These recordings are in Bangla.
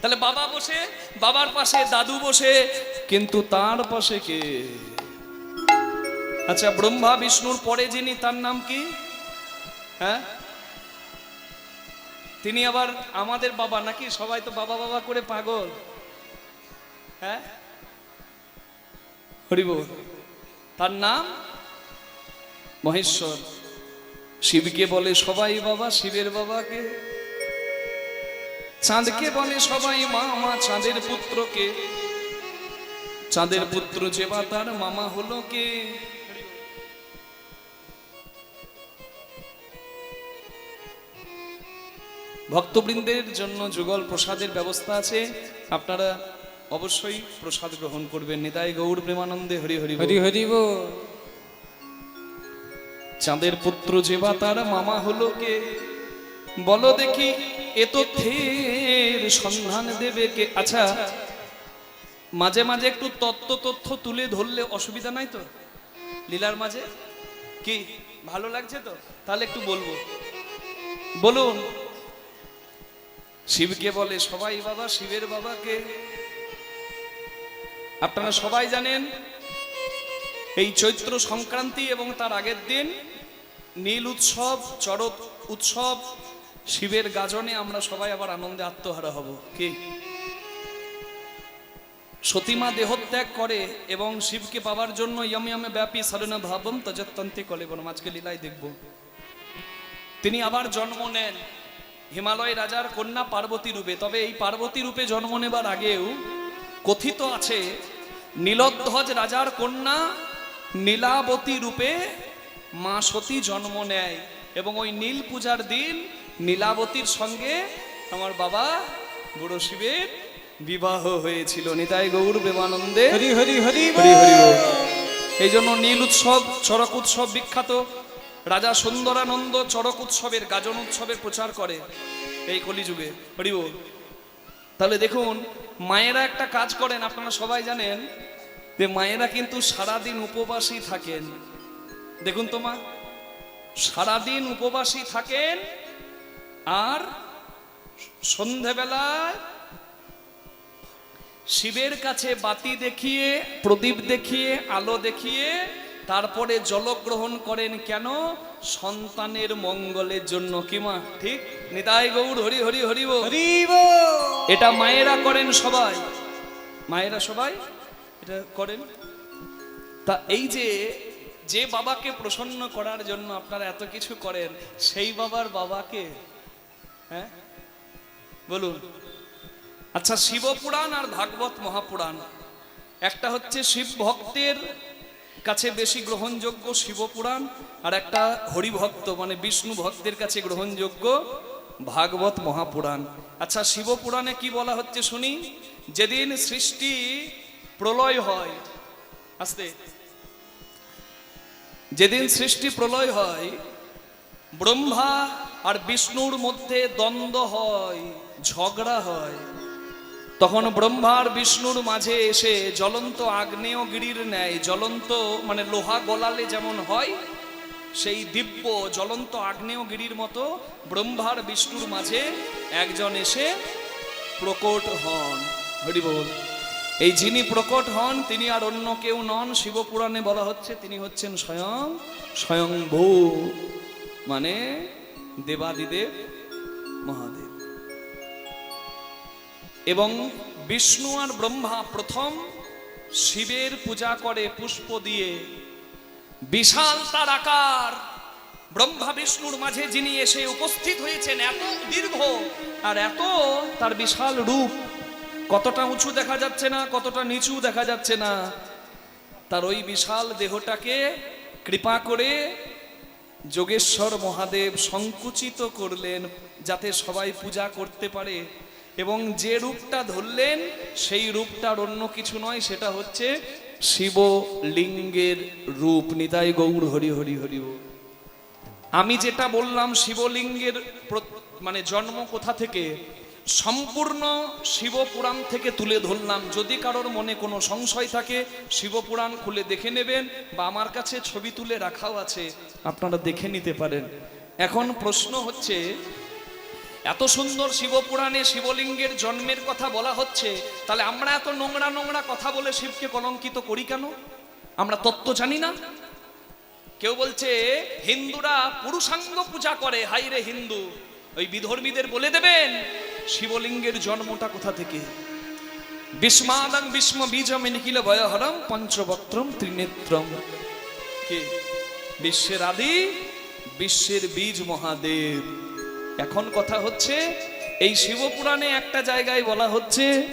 তাহলে বাবা বসে, বাবার পাশে, দাদু বসে, কিন্তু তার পাশে কে? আচ্ছা ব্রহ্মা, বিষ্ণুর পরে যিনি, তার নাম কি? হ্যাঁ? তিনি আবার আমাদের বাবা নাকি? সবাই তো বাবা বাবা করে পাগল। হ্যাঁ? তার নাম? মহেশ্বর। শিবকে বলে সবাই বাবা, শিবের বাবাকে। চাঁদকে বলে সবাই মামা চাঁদের পুত্রকে। চাঁদের পুত্র যে বা তার মামা হলো কে? ভক্তবৃন্দের জন্য যুগল প্রসাদের ব্যবস্থা আছে। আপনারা অবশ্যই প্রসাদ গ্রহণ করবেন। নিতাই গৌর প্রেমানন্দে হরি হরি। হরি হরি। চাঁদের পুত্র যে বা তার মামা হলো কে? বলো দেখি। এ তথ্যের সন্ধান দেবে কে? আচ্ছা মাঝে মাঝে একটু তত্ত্ব তথ্য তুলে ধরলে অসুবিধা নাই তো? লীলার মাঝে? কি, ভালো লাগছে তো? তাহলে একটু বলব। বলুন, শিবকে বলে, সবাই বাবা, শিবের বাবাকে। আপনারা সবাই জানেন, এই চৈত্র সংক্রান্তি এবং তার আগের দিন নীল উৎসব, চড়ক উৎসব শিবের গাজনে আমরা সবাই আবার আনন্দে আত্মহারা হব। কি? সতীমা দেহত্যাগ করে এবং শিবকে পাওয়ার জন্য ইয়মে ব্যাপী সারনা ভাবম তজত্তন্তে কলেবন। আজকে লীলায় দেখব। তিনি আবার জন্ম নেন হিমালয় রাজার কন্যা পার্বতী রূপে। তবে এই পার্বতী রূপে জন্ম নেবার আগেও কথিত আছে, নীলধ্বজ রাজার কন্যা নীলাবতী রূপে মা সতী জন্ম নেয় এবং ওই নীল পূজার দিন নীলাবতীর সঙ্গে আমার বাবা বুড়ো শিবের বিবাহ হয়েছিল। নিতাই গৌর প্রেমানন্দে। হরি হরি হরি হরি হরি। এই জন্য নীল উৎসব চড়ক উৎসব বিখ্যাত। রাজা সুন্দরানন্দ চড়ক উৎসবের গাজন উৎসবের প্রচার করে এই কলিযুগে। হরি বল। তাহলে দেখুন মায়েরা একটা কাজ করেন আপনারা সবাই জানেন যে মায়েরা কিন্তু সারাদিন উপবাসী থাকেন। দেখুন তো মা সারাদিন উপবাসী থাকেন আর সন্ধেবেলায় শিবের কাছে বাতি দেখিয়ে প্রদীপ দেখিয়ে আলো দেখিয়ে তারপরে জলগ্রহণ করেন কেন? সন্তানের মঙ্গলের জন্য। কি মা? ঠিক? নিতাই গৌর হরি হরি হরি এটা মায়েরা করেন সবাই। মায়েরা সবাই এটা করেন। তা এই যে যে বাবাকে প্রসন্ন করার জন্য আপনারা এত কিছু করেন সেই বাবার বাবাকে হ্যাঁ? বলুন। আচ্ছা শিবপুরাণ আর ভাগবত মহাপুরাণ। একটা হচ্ছে শিব ভক্তের কাছে বেশি গ্রহণযোগ্য শিবপুরাণ, আর একটা হরিভক্ত মানে বিষ্ণু ভক্তের কাছে গ্রহণযোগ্য ভাগবত মহাপুরাণ। আচ্ছা শিবপুরাণে কি বলা হচ্ছে শুনি? যেদিন সৃষ্টি প্রলয় হয়, আস্তে। যেদিন সৃষ্টি প্রলয় হয়, ব্রহ্মা আর বিষ্ণুর মধ্যে দ্বন্দ্ব হয় ঝগড়া হয়। তখন ব্রহ্মার বিষ্ণুর মাঝে এসে জ্বলন্ত আগ্নেয়গিরির ন্যায় জ্বলন্ত মানে লোহা গলালে যেমন হয় সেই দিব্য জ্বলন্ত আগ্নেয়গিরির মতো ব্রহ্মার বিষ্ণুর মাঝে একজন এসে প্রকট হন। হরি বল। এই যিনি প্রকট হন তিনি আর অন্য কেউ নন। শিবপুরাণে বলা হচ্ছে তিনি হচ্ছেন স্বয়ং স্বয়ংভূ মানে দেবাদিদেব মহাদেব। এবং বিষ্ণু আর ব্রহ্মা প্রথম শিবের পূজা করে পুষ্প দিয়ে বিশাল তার আকার ব্রহ্মা বিষ্ণুর মাঝে যিনি এসে উপস্থিত হয়েছেন, এত দীর্ঘ আর এত তার বিশাল রূপ, কতটা উঁচু দেখা যাচ্ছে না, কতটা নিচু দেখা যাচ্ছে না, তার ওই বিশাল দেহটাকে কৃপা করে যোগেশ্বর মহাদেব সংকুচিত করলেন যাতে সবাই পূজা করতে পারে এবং যে রূপটা ধরলেন, সেই রূপটার অন্য কিছু নয়, সেটা হচ্ছে শিব লিঙ্গের রূপ। নিতাই গৌর, হরি হরি হরি আমি যেটা বললাম, শিবলিঙ্গের মানে জন্ম কোথা থেকে? সম্পূর্ণ শিবপুরাণ থেকে তুলে ধরলাম। যদি কারোর মনে কোনো সংশয় থাকে, শিবপুরাণ খুলে দেখে নেবেন বা আমার কাছে ছবি তুলে রাখাও আছে, আপনারা দেখে নিতে পারেন। এখন প্রশ্ন হচ্ছে, এত সুন্দর শিবপুরাণে শিবলিঙ্গের জন্মের কথা বলা হচ্ছে, তাহলে আমরা এত নোংরা নোংরা কথা বলে শিবকে কলঙ্কিত করি কেন? আমরা তত্ত্ব জানি না। কেউ বলছে, হিন্দুরা পুরুষাঙ্গ পূজা করে হাইরে হিন্দু। ওই বিধর্মীদের বলে দেবেন শিবলিঙ্গের জন্মটা কোথা থেকে? বিস্মাদং বিস্ম বীজম নিখিল ভয়হরম পঞ্চবক্ত্রম ত্রিনেত্রম। কে? বিশ্বের আদি, বিশ্বের বীজ মহাদেব। এখন কথা হচ্ছে, এই শিবপুরাণে একটা জায়গায় বলা হচ্ছে,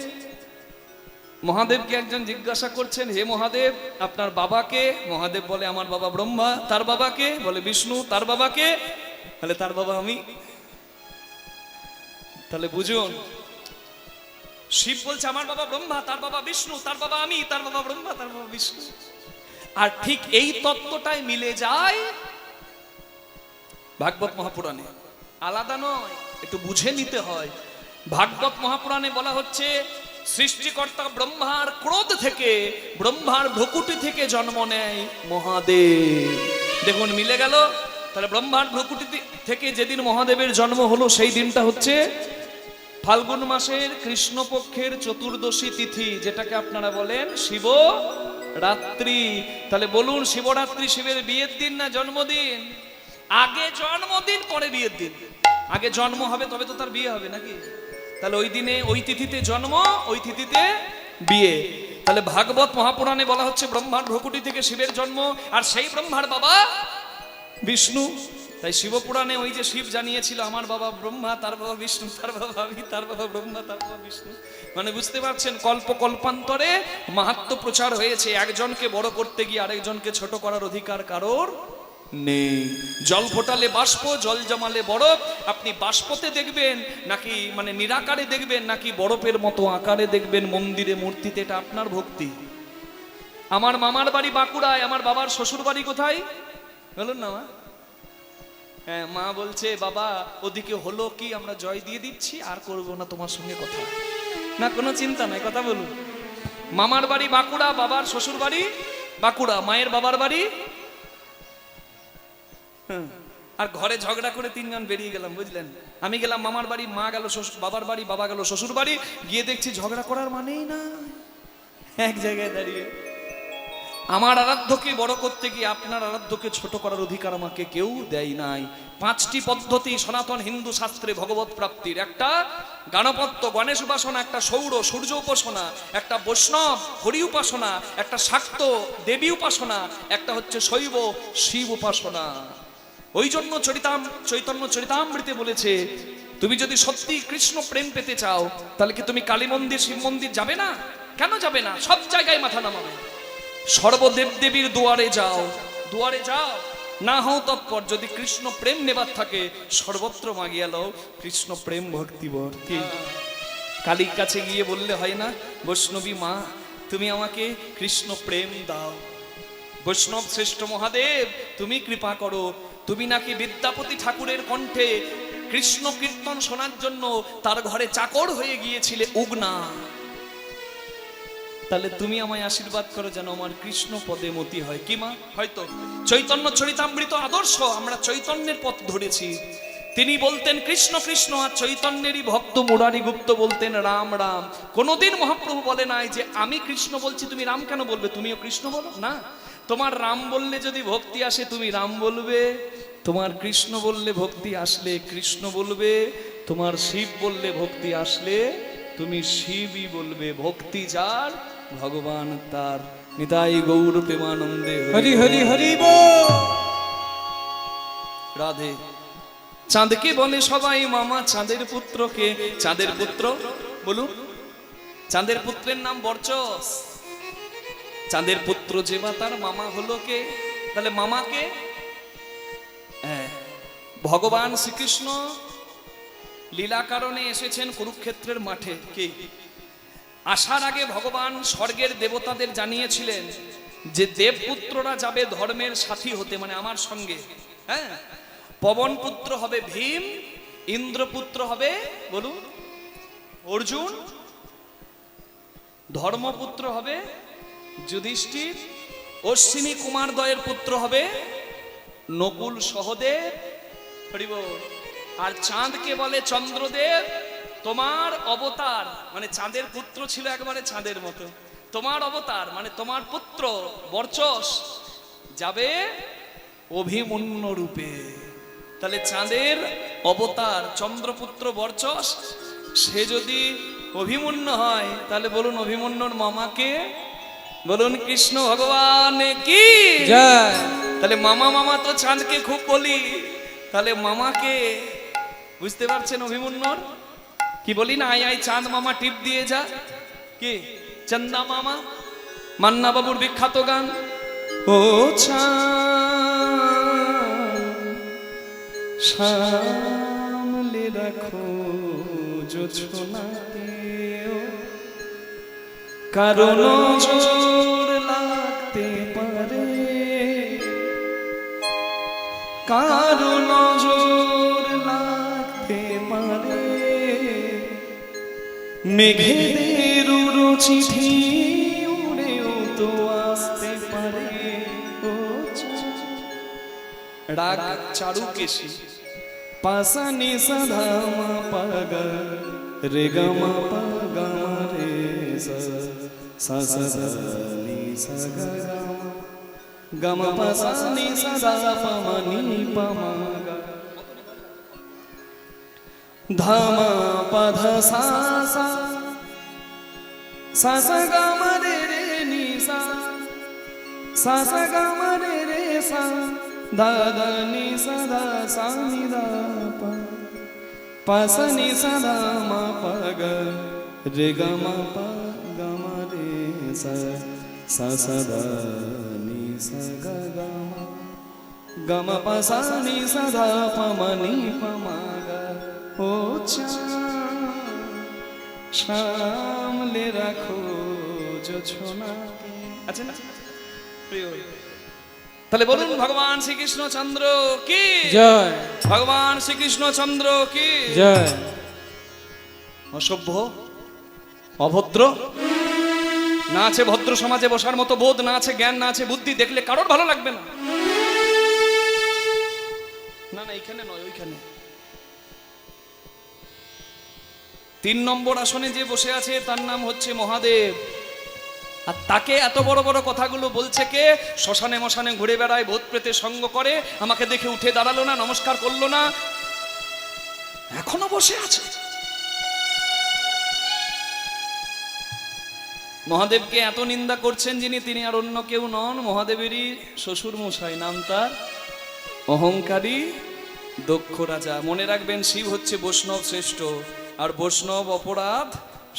মহাদেবকে একজন জিজ্ঞাসা করছেন, হে মহাদেব, আপনার বাবাকে? মহাদেব বলে, আমার বাবা ব্রহ্মা। তার বাবাকে? বলে, বিষ্ণু। তার বাবাকে? তাহলে তার বাবা আমি। তাহলে বুঝুন। শিব বলছে, আমার বাবা ব্রহ্মা, তার বাবা বিষ্ণু, তার বাবা আমি, তার বাবা ব্রহ্মা, তার বাবা বিষ্ণু। আর ঠিক এই তত্ত্বটাই মিলে যায় ভাগবত মহাপুরাণে। আলাদা নয়, একটু বুঝে নিতে হয়। ভাগবত মহাপুরাণে বলা হচ্ছে, সৃষ্টিকর্তা ব্রহ্মার ক্রোধ থেকে, ব্রহ্মার ভ্রকুটি থেকে জন্ম নেয় মহাদেব। দেখুন, মিলে গেল। তাহলে ব্রহ্মার ভ্রকুটি থেকে যেদিন মহাদেবের জন্ম হলো, সেই দিনটা হচ্ছে ফাল্গুন মাসের কৃষ্ণপক্ষের চতুর্দশী তিথি, যেটাকে আপনারা বলেন শিব রাত্রি। তাহলে বলুন, শিবরাত্রি শিবের বিয়ের দিন না জন্মদিন? আগে জন্মদিন, পরে বিয়ের দিন। আগে জন্ম হবে, তবে তো তার বিয়ে হবে নাকি? তাহলে ওই দিনে, ওই তিথিতে জন্ম, ওই তিথিতে বিয়ে। তাহলে ভাগবত মহাপুরাণে বলা হচ্ছে, ব্রহ্মার ভ্রকুটি থেকে শিবের জন্ম, আর সেই ব্রহ্মার বাবা বিষ্ণু। তাই শিবপুরাণে ওই যে শিব জানিয়েছিল, আমার বাবা ব্রহ্মা, তার বাবা বিষ্ণু, তার বাবা আমি, তার বাবা ব্রহ্মা, তার বাবা বিষ্ণু। মানে বুঝতে পারছেন, কল্প কল্পান্তরে মাহাত্ম প্রচার হয়েছে, একজনকে বড় করতে গিয়ে আরেকজনকে ছোট করার অধিকার কারোর নেই। জল ফোটালে বাষ্প, জল জমালে বরফ, আপনি বাষ্পতে দেখবেন নাকি মানে নিরাকারে দেখবেন নাকি বরফের মতো আকারে দেখবেন মন্দিরে, মূর্তিতে, এটা আপনার ভক্তি। আমার মামার বাড়ি বাঁকুড়ায়, আমার বাবার শ্বশুর বাড়ি কোথায়? বলুন না হ্যাঁ মা বলছে, বাবা, ওদিকে হলো কি? আমরা জয় দিয়ে দিচ্ছি, আর করব না তোমার সঙ্গে কথা। না, কোনো চিন্তা নাই, কথা বলুন। মামার বাড়ি বাঁকুড়া, বাবার শ্বশুর বাড়ি বাঁকুড়া, মায়ের বাবার বাড়ি। আর ঘরে ঝগড়া করে তিনজন বেরিয়ে গেলাম, বুঝলেন? আমি গেলাম, মামার বাড়ি, মা গেল বাবার বাড়ি, বাবা গেল শ্বশুর বাড়ি, গিয়ে দেখছি ঝগড়া করার মানেই না এক জায়গায় দাঁড়িয়ে। আমার আরাধ্যকে বড় করতে গিয়ে আপনার আরাধ্যকে ছোট করার অধিকার আমাকে কেউ দেয় নাই। পাঁচটি পদ্ধতি সনাতন হিন্দু শাস্ত্রে ভগবত প্রাপ্তির। একটা গাণপত্য, গণেশ উপাসনা, একটা সৌর, সূর্য উপাসনা, একটা বৈষ্ণব, হরি উপাসনা, একটা শাক্ত, দেবী উপাসনা, একটা হচ্ছে শৈব, শিব উপাসনা। ওই জন্য চরিতাম, চৈতন্য চরিতামৃতে বলেছে, তুমি যদি সত্যি কৃষ্ণ প্রেম পেতে চাও, তাহলে কি তুমি কালী মন্দির শিব মন্দির যাবে না? কেন যাবে না? সব জায়গায় মাথা নামাবে। সর্বদেব দেবীর দুয়ারে যাও দুয়ারে যাও। না হও তৎপর, যদি কৃষ্ণ প্রেম নেবার থাকে, সর্বত্র মাগিয়া লও, কৃষ্ণ প্রেম ভক্তি ভক্তি। কালীর কাছে গিয়ে বললে হয় না, বৈষ্ণবী মা, তুমি আমাকে কৃষ্ণ প্রেম দাও। বৈষ্ণব শ্রেষ্ঠ মহাদেব, তুমি কৃপা করো। তুমি নাকি বিদ্যাপতি ঠাকুরের কণ্ঠে কৃষ্ণ কীর্তন শোনার জন্য তার ঘরে চাকর হয়ে গিয়েছিলে উগনা। তাহলে তুমি আমায় আশীর্বাদ করো যেন আমার কৃষ্ণ পদে মতি হয়। কি মা? হয়তো। চৈতন্য চরিতামৃত আদর্শ আমরা চৈতন্যের পথ ধরেছি। তিনি বলতেন কৃষ্ণ কৃষ্ণ আর চৈতন্যেরই ভক্ত মুরারি গুপ্ত বলতেন রাম রাম। কোনোদিন মহাপ্রভু বলে নাই যে আমি কৃষ্ণ বলছি তুমি রাম কেন বলবে? তুমিও কৃষ্ণ বলো? না। তোমার রাম বললে যদি ভক্তি আসে তুমি রাম বলবে। তোমার কৃষ্ণ বললে ভক্তি আসলে কৃষ্ণ বলবে। তোমার শিব বললে ভক্তি আসলে তুমি শিবই বলবে। ভক্তি যার ভগবান তার নিতাই গৌর প্রেমানন্দে হরি হরি হরি রাধে। চাঁদকে বলে সবাই মামা চাঁদের পুত্রকে। চাঁদের পুত্র বলুন। চাঁদের পুত্রের নাম বরচস। চাঁদের পুত্র যে বা তার মামা হলো কে? তাহলে মামাকে হ্যাঁ, ভগবান শ্রীকৃষ্ণ। লীলা কারণে এসেছেন কুরুক্ষেত্রের মাঠে। কে? আসার আগে ভগবান স্বর্গের দেবতাদের জানিয়েছিলেন যে দেবপুত্ররা যাবে ধর্মের সাথী হতে মানে আমার সঙ্গে। হ্যাঁ? পবন পুত্র হবে ভীম ইন্দ্রপুত্র হবে, বলুন, অর্জুন, ধর্মপুত্র হবে যুধিষ্ঠির, অশ্বিনী কুমার দয়ের পুত্র হবে নকুল সহদেব আর চাঁদকে বলে চন্দ্রদেব তোমার অবতার মানে চাঁদের পুত্র ছিল একবারে চাঁদের মতো। তোমার অবতার মানে তোমার পুত্র বর্চস যাবে অভিমন্য রূপে। তাহলে চাঁদের অবতার চন্দ্রপুত্র বর্চস সে যদি অভিমন্য হয় তাহলে বলুন অভিমন্যর মামাকে বলুন কৃষ্ণ ভগবান কি? তাহলে মামা মামা তো চাঁদকে খুব বলি। তাহলে মামাকে বুঝতে পারছেন অভিমন্যর? কি বলি না? আই আই চাঁদ মামা টিপ দিয়ে যা। কি? চন্দা মামা, মান্না বাবুর বিখ্যাত গান। ও সামলে রাখো কারণ জোর লাগতে পারে। কারণ মেঘেদের উড়ো চিঠি উড়েও তো আসতে পারে। ও চাঁদ। রাগ চারু কেশি পাসানি সাধা মা পাগা রে গামা পাগা রে সা। সা সা সা, নি, সা, গা গামা গামা পাসানি সাধা পামানি পামাগা ধামা পাধা সা সা সা সা গামা রে রে নি সা সা সা গামা রে রে সা দা দা নি সা দা সা নি দা পা পা সা নি সা দা মা পা গা রে গা মা পা গা মা রে সা সা সা দা নি সা গা গা মা গা মা পা সা নি সা দা পা মা নি পা মা গা ও চা সামলে রাখো জোছনা আচ্ছা না প্রিয় তাহলে বলুন ভগবান শ্রীকৃষ্ণ চন্দ্র কি? জয়। ভগবান শ্রীকৃষ্ণ চন্দ্র কি? জয়। অসভ্য অভদ্র না আছে ভদ্র সমাজে বসার মতো বোধ না আছে জ্ঞান না আছে বুদ্ধি দেখলে কারোর ভালো লাগবে না। না না এইখানে নয় ওইখানে। তিন নম্বর আসনে যে বসে আছে, তার নাম হচ্ছে মহাদেব। আর তাকে এত বড় বড় কথাগুলো বলছে কে? শ্মশানে মশানে ঘুরে বেড়ায়, ভূত প্রেতে সঙ্গ করে, আমাকে দেখে উঠে দাঁড়াল না, নমস্কার করল না। এখনও বসে আছে। মহাদেবকে এত নিন্দা করছেন যিনি, তিনি আর অন্য কেউ নন, মহাদেবেরই শ্বশুর মশাই নাম তার অহংকারী দক্ষ রাজা। মনে রাখবেন, শিব হচ্ছে বৈষ্ণব শ্রেষ্ঠ। আর বৈষ্ণব অপরাধ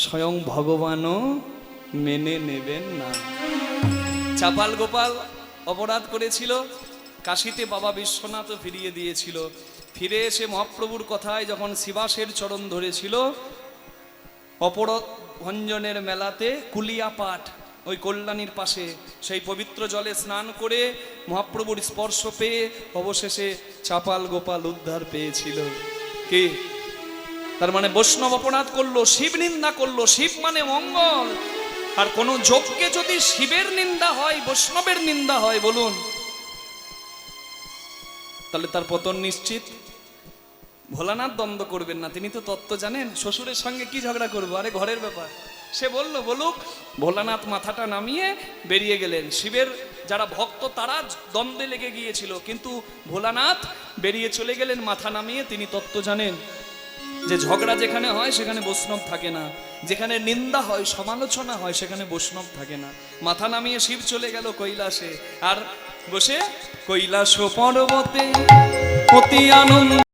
স্বয়ং ভগবানও মেনে নেবেন না। চাপাল গোপাল অপরাধ করেছিল, কাশিতে বাবা বিশ্বনাথ ফিরিয়ে দিয়েছিল। ফিরে এসে মহাপ্রভুর কথায় যখন শিবাসের চরণ ধরেছিল অপর ভঞ্জনের মেলাতে কুলিয়া পাঠ ওই কল্যাণীর পাশে সেই পবিত্র জলে স্নান করে মহাপ্রভুর স্পর্শ পেয়ে অবশেষে চাপাল গোপাল উদ্ধার পেয়েছিল। কি? তার মানে বৈষ্ণব অপরাধ করল, শিব নিন্দা করল, শিব মানে মঙ্গল। আর কোন যোগকে যদি শিবের নিন্দা হয়, বৈষ্ণবের নিন্দা হয়, বলুন। তাহলে তার পতন নিশ্চিত? ভোলানাথ দ্বন্দ্ব করবেন না, তিনি তো তত্ত্ব জানেন। শ্বশুরের সঙ্গে কি ঝগড়া করব? আরে ঘরের ব্যাপার। সে বলল, বলুক, ভোলানাথ মাথাটা নামিয়ে বেরিয়ে গেলেন। শিবের যারা ভক্ত, তারা দ্বন্দ্বে লেগে গিয়েছিল। কিন্তু ভোলানাথ বেরিয়ে চলে গেলেন, মাথা নামিয়ে তিনি তত্ত্ব জানেন। যে ঝগড়া যেখানে হয়, সেখানে বৈষ্ণব থাকে না। যেখানে নিন্দা হয়, সমালোচনা হয়, সেখানে বৈষ্ণব থাকে না। মাথা নামিয়ে শিব চলে গেল কৈলাসে। আর বসে কৈলাস পর্বতে অতি আনন্দ